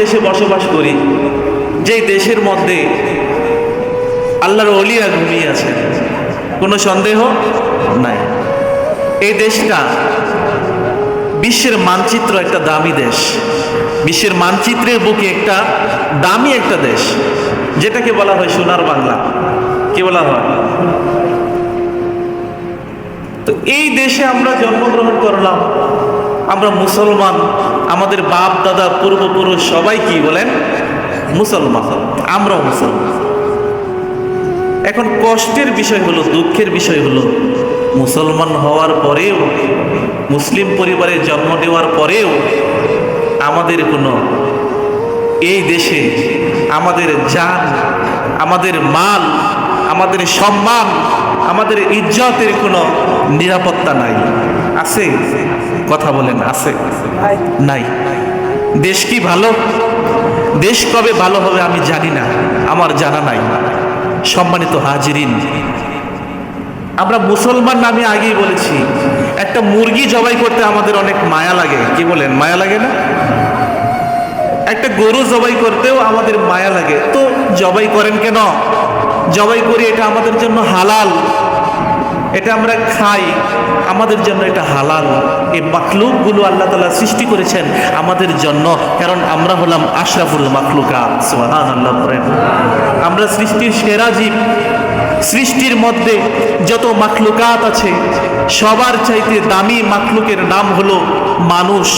দেশে বসবাস করি যে দেশের মধ্যে আল্লাহর অলিয়া ঘুমিয়ে আছে, কোনো সন্দেহ নাই। এই দেশটা বিশ্বের মানচিত্র একটা দামি দেশ। বিশ্বের মানচিত্রের বুকে একটা দামি একটা দেশ, যেটাকে বলা হয় সোনার বাংলা। কি বলা হয়? তো এই দেশে আমরা জন্মগ্রহণ করলাম, আমরা মুসলমান আমাদের বাপ, দাদা, পূর্বপুরুষ সবাই কি বলেন? মুসলমান। আমরাও মুসলমান। এখন কষ্টের বিষয় হলো, দুঃখের বিষয় হলো, মুসলমান হওয়ার পরেও, মুসলিম পরিবারে জন্ম দেওয়ার পরেও আমাদের কোনো এই দেশে আমাদের জান, আমাদের মাল, আমাদের সম্মান, আমাদের ইজ্জতের কোনো নিরাপত্তা নাই। আছে? কথা বলেন, আছে? নাই। দেশ কি ভালো? দেশ কবে ভালো হবে আমি জানি না, আমার জানা নাই। সম্মানিত হাজিরিন, আমরা মুসলমান নামে আগেই বলেছি, একটা মুরগি জবাই করতে আমাদের অনেক মায়া লাগে। কি বলেন, মায়া লাগে না? একটা গরু জবাই করতেও আমাদের মায়া লাগে। তো জবাই করেন কেন? জবাই করি এটা আমাদের জন্য হালাল। এটা আমরা খাই। আমাদের জন্য এটা হালাল। এই মাকলুকগুলো আল্লাহ তালা সৃষ্টি করেছেন আমাদের জন্য। কারণ আমরা হলাম আশরাফুল মাখলুকাত সুবহান আল্লাহ আমরা সৃষ্টির সেরা জীব। সৃষ্টির মধ্যে যত মাখলুকাত আছে, সবার চাইতে দামি মাখলুকের নাম হলো মানুষ।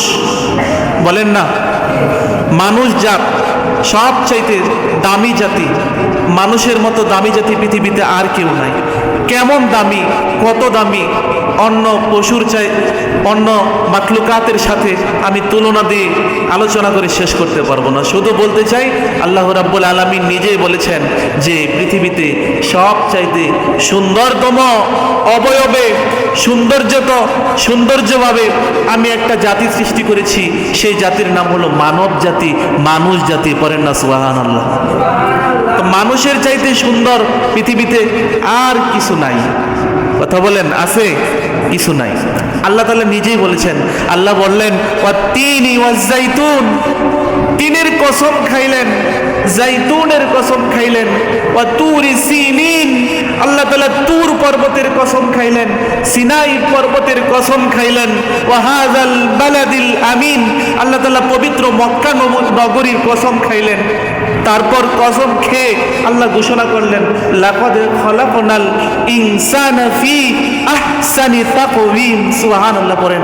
বলেন না, মানুষ জাত সব চাইতে দামি জাতি। মানুষের মতো দামি জাতি পৃথিবীতে আর কেউ নাই। কেমন দামি, কত দামি, অন্য পশুর চাই, অন্য মাতলুকাতের সাথে আমি তুলনা দিয়ে আলোচনা করে শেষ করতে পারব না। শুধু বলতে চাই, আল্লাহ রাব্বুল আলমী নিজেই বলেছেন যে পৃথিবীতে সব চাইতে সুন্দরতম, অবয়বে, সৌন্দর্যত, সৌন্দর্যভাবে আমি একটা জাতি সৃষ্টি করেছি। সেই জাতির নাম হলো মানব জাতি, মানুষ জাতি পরেন না সুহান আল্লাহ মানুষের চাইতে সুন্দর পৃথিবীতে আর কিছু নাই। কথা বলেন, আছে কিছু নাই। আল্লাহ তাআলা নিজেই বলেছেন, আল্লাহ বললেন তিনের কসম খাইলেন জাইতুনের কসম খাইলেন। আল্লাহ তালা তুর পর্বতের কসম খাইলেন, সিনাই পর্বতের কসম খাইলেন। ও হাজাল বালাদিল আমিন। আল্লাহ তালা পবিত্র মক্কা নগরীর কসম খাইলেন। তারপর কসম খেয়ে আল্লাহ ঘোষণা করলেন, লাকাদ খলাকনাল ইনসানা ফি আহসানি তাকওয়িম। সুবহানাল্লাহ পড়েন।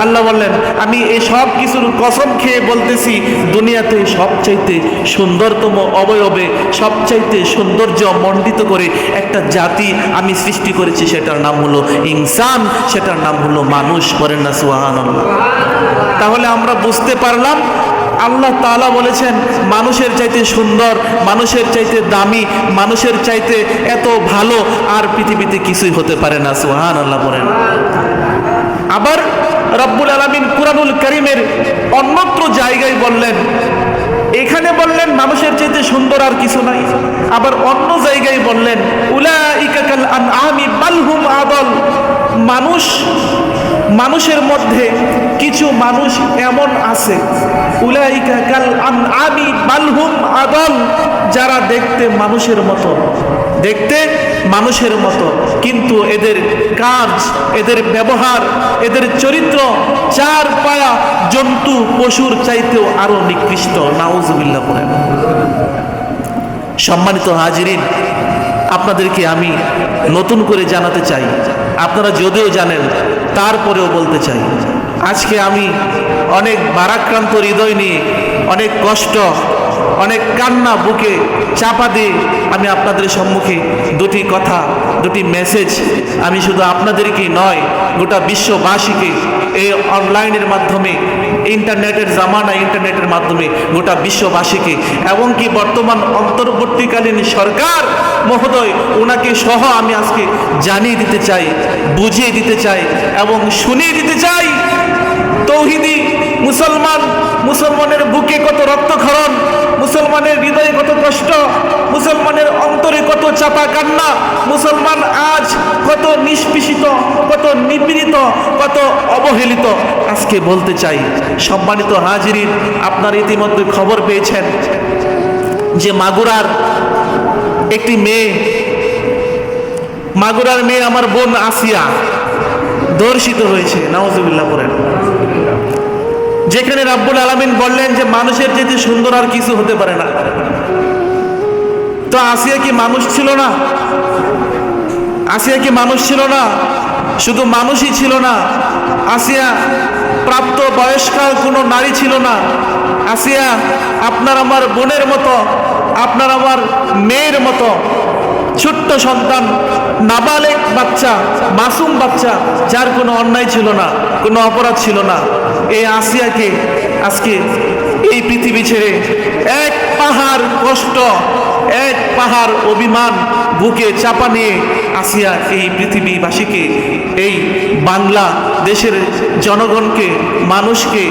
আল্লাহ বললেন, আমি এই সব কিছুর কসম খেয়ে বলতেছি, দুনিয়াতে সবচাইতে সুন্দরতম অবয়বে, সবচাইতে সৌন্দর্য মণ্ডিত করে একটা জাতি আমি সৃষ্টি করেছি, সেটার নাম হলো ইনসান, সেটার নাম হলো মানুষ। করেন না, সুবহানাল্লাহ। তাহলে আমরা বুঝতে পারলাম আল্লাহ তাআলা বলেছেন, মানুষের চাইতে সুন্দর, মানুষের চাইতে দামি, মানুষের চাইতে এত ভালো আর পৃথিবীতে কিছুই হতে পারে না সুহান আল্লাহ বলেন। আবার রব্বুল আলমিন কুরআনুল করিমের অন্যত্র জায়গায় বললেন, এখানে বললেন, মানুষের চাইতে সুন্দর আর কিছু নাই। আবার অন্য জায়গায় বললেন উলা আমি মানুষ, মানুষের মধ্যে কিছু মানুষ এমন আছে। আমি বালহুম যারা দেখতে মানুষের মতো, দেখতে মানুষের মতো। কিন্তু এদের কাজ, এদের ব্যবহার, এদের চরিত্র চার পায়া জন্তু পশুর চাইতেও আরও নিকৃষ্ট। নাউজুবিল্লাহ বলেন সম্মানিত হাজিরিন, আপনাদেরকে আমি নতুন করে জানাতে চাই। আপনারা যদিও জানেন, তারপরেও বলতে চাই। আজকে আমি অনেক বারাক্রান্ত হৃদয় নিয়ে, অনেক কষ্ট, অনেক কান্না বুকে চাপা দিয়ে আমি আপনাদের সম্মুখে দুটি কথা, দুটি মেসেজ আমি শুধু আপনাদেরকেই নয়, গোটা বিশ্ববাসীকে এই অনলাইনের মাধ্যমে, ইন্টারনেটের জামানা ইন্টারনেটের মাধ্যমে গোটা বিশ্ববাসীকে এবং কি বর্তমান অন্তর্বর্তীকালীন সরকার মহোদয় ওনাকে সহ আমি আজকে জানিয়ে দিতে চাই, বুঝিয়ে দিতে চাই এবং শুনিয়ে দিতে চাই। তৌহিদি, মুসলমান, মুসলমানের বুকে কত রক্তক্ষরণ মুসলমান মুসলমানের হৃদয়ে কত কষ্ট, মুসলমানের অন্তরে কত চাপা কান্না, মুসলমান আজ কত নিষ্পিষিত, কত নিপীড়িত, কত অবহেলিত। আজকে বলতে চাই, সম্মানিত হাজিরিন, আপনার ইতিমধ্যে খবর পেয়েছেন যে মাগুরার একটি মেয়ে, মাগুরার মেয়ে আমার বোন আসিয়া ধর্ষিত হয়েছে নওয়াজুবিল্লাহ করেন যেখানে রাব্বুল আলামিন বললেন যে মানুষের যেতে সুন্দর আর কিছু হতে পারে না। তো আসিয়া কি মানুষ ছিল না? আসিয়া কি মানুষ ছিল না? শুধু মানুষই ছিল না। আসিয়া প্রাপ্ত বয়স্কার কোনো নারী ছিল না। আসিয়া আপনার আমার বোনের মতো, আপনার আমার মেয়ের মতো ছোট্ট সন্তান, নাবালেক বাচ্চা, মাসুম বাচ্চা, যার কোনো অন্যায় ছিল না, কোনো অপরাধ ছিল না। এই আসিয়াকে আজকে এই পৃথিবী ছেড়ে এক পাহাড় কষ্ট এক পাহাড় অভিমান বুকে চাপা নিয়ে আসিয়া এই পৃথিবীবাসীকে, এই বাংলা দেশের জনগণকে, মানুষকে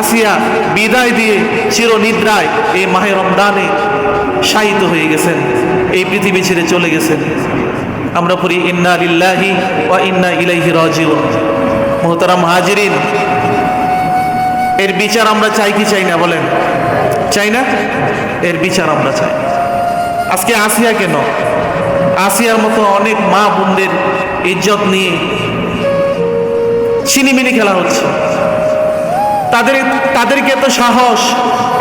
আসিয়া বিদায় দিয়ে চিরনিদ্রায় এই মাহে রমদানে শায়িত হয়ে গেছেন, এই পৃথিবী ছেড়ে চলে গেছেন। আমরা পড়ি, ইন্না লিল্লাহি ওয়া ইন্না ইলাইহি রাজিউন। মোহতারাম হাজিরিন এর বিচার আমরা চাই কি চাই না, বলেন। চাই না? এর বিচার আমরা চাই। আজকে আসিয়া কেন? আসিয়ার মতো অনেক মা বোনদের ইজ্জত নিয়ে চিনিমিনি খেলা হচ্ছে। তাদের তাদেরকে এত সাহস,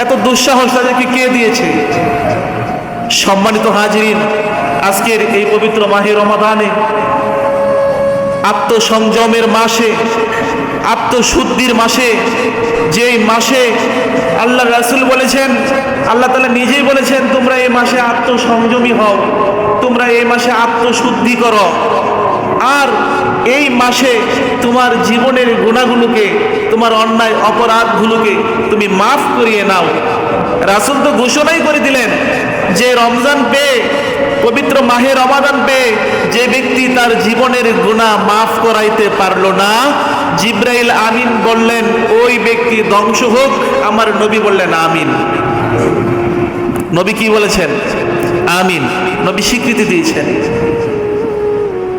এত দুঃসাহস তাদেরকে কে দিয়েছে? সম্মানিত হাজিরিন, আজকের এই পবিত্র মাহে রমাদানে আত্মসংযমের মাসে, আত্মশুদ্ধির মাসে যেই মাসে আল্লাহ রাসুল বলেছেন, আল্লাহ তালা নিজেই বলেছেন, তোমরা এই মাসে আত্মসংযমী হও, তোমরা এই মাসে আত্মশুদ্ধি করো। আর এই মাসে তোমার জীবনের গুণাগুলোকে, তোমার অন্যায় অপরাধগুলোকে তুমি মাফ করিয়ে নাও। রাসুল তো ঘোষণাই করে দিলেন যে রমজান পেয়ে, পবিত্র মাহে রমাদান পেয়ে, যে ব্যক্তি তার জীবনের গুণা মাফ করাইতে পারল না জিব্রাইল আমিন বললেন, ওই ব্যক্তি ধ্বংস হোক। আমার নবী বললেন, আমিন। নবী কি বলেছেন? আমিন। নবী স্বীকৃতি দিয়েছেন।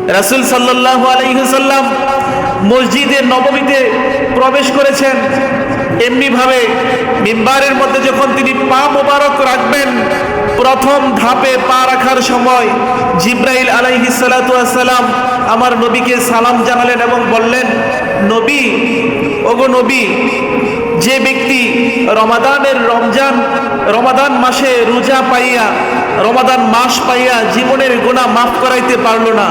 রাসুল সাল্লাহ আলাইসাল্লাম মসজিদে নবমীতে প্রবেশ করেছেন। এমনিভাবে মিম্বারের মধ্যে যখন তিনি পা মোবারক রাখবেন, প্রথম ধাপে পা রাখার সময় জিব্রাইল আলাইহিসালাম আমার নবীকে সালাম জানালেন এবং বললেন নবী, ওগো নবী, যে ব্যক্তি রমাদানের রমজান, রমাদান মাসে রোজা পাইয়া, রমাদান মাস পাইয়া জীবনের গোনা মাফ করাইতে পারল না,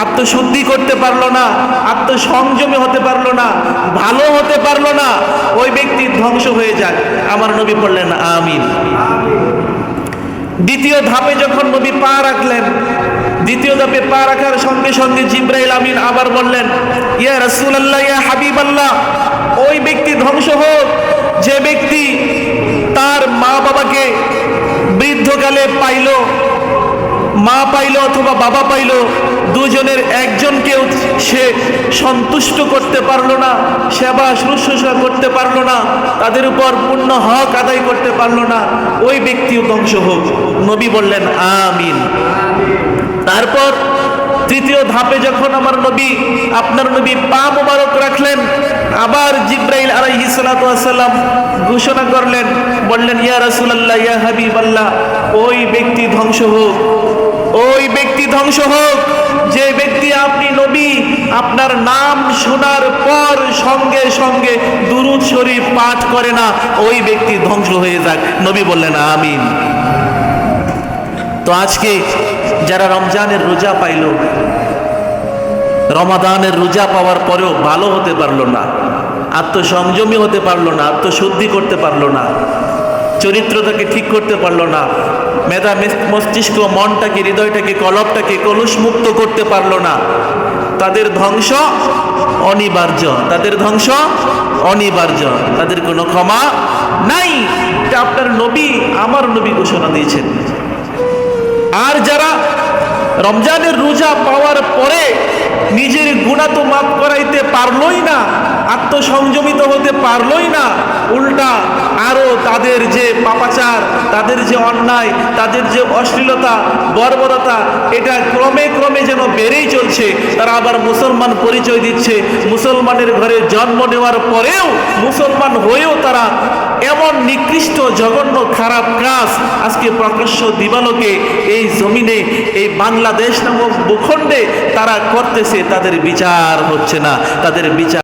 আত্মশুদ্ধি করতে পারল না, আত্মসংযমী হতে পারল না, ভালো হতে পারল না, ওই ব্যক্তি ধ্বংস হয়ে যাক আমার নবী বললেন, আমিন। দ্বিতীয় ধাপে যখন নবী পা রাখলেন দ্বিতীয় ধাপে পা রাখার সঙ্গে সঙ্গে জিব্রাইল আমিন আবার বললেন, ইয়া রসুল আল্লাহ ইয়া হাবিব আল্লাহ ওই ব্যক্তি ধ্বংস হোক। যে ব্যক্তি তার মা বাবাকে বৃদ্ধকালে পাইল, মা পাইল অথবা বাবা পাইল, দুজনের একজনকেও সে সন্তুষ্ট করতে পারল না, সেবা শুশ্রূষা করতে পারল না, তাদের উপর পূর্ণ হক আদায় করতে পারল না, ওই ব্যক্তিও ধ্বংস হোক। নবী বললেন, আমিন। তারপর তৃতীয় ধাপে যখন আমার নবী, আপনার নবী পা মোবারক রাখলেন, আবার জিব্রাইল আলাইহি সালাম ঘোষণা করলেন, বললেন, ইয়া রাসূলুল্লাহ, ইয়া হাবিবাল্লাহ, ওই ব্যক্তি ধ্বংস হোক, ওই ব্যক্তি ধ্বংস হোক, যে ব্যক্তি আপনি নবী, আপনার নাম শোনার পর সঙ্গে সঙ্গে দুরুদ শরীফ পাঠ করে না, ওই ব্যক্তি ধ্বংস হয়ে যাক। নবী বললেন, আমিন। তো আজকে যারা রমজানের রোজা পাইল, রমাদানের রোজা পাওয়ার পরেও ভালো হতে পারল না, আত্মসংযমী হতে পারল না, আত্মশুদ্ধি করতে পারল না, চরিত্রটাকে ঠিক করতে পারল না, মেধা মস্তিষ্ক, মনটাকে, হৃদয়টাকে কলবটাকে কলুষ মুক্ত করতে পারল না। তাদের ধ্বংস অনিবার্য, তাদের ধ্বংস অনিবার্য, তাদের কোনো ক্ষমা নাই। আপনার নবী, আমার নবী ঘোষণা দিয়েছেন। আর যারা রমজানের রোজা পাওয়ার পরে নিজের গুণা তো মাফ করাইতে পারলই না আত্মসংযমিত হতে পারলই না। উল্টা আরও তাদের যে পাপাচার, তাদের যে অন্যায়, তাদের যে অশ্লীলতা, বর্বরতা, এটা ক্রমে ক্রমে যেন বেড়েই চলছে। তারা আবার মুসলমান পরিচয় দিচ্ছে। মুসলমানের ঘরে জন্ম নেওয়ার পরেও মুসলমান হয়েও তারা এমন নিকৃষ্ট, জঘন্য, খারাপ কাজ আজকে প্রকাশ্য দিবালোকে এই জমিনে, এই বাংলাদেশ নামক ভূখণ্ডে তারা করতেছে। তাদের বিচার হচ্ছে না। তাদের বিচার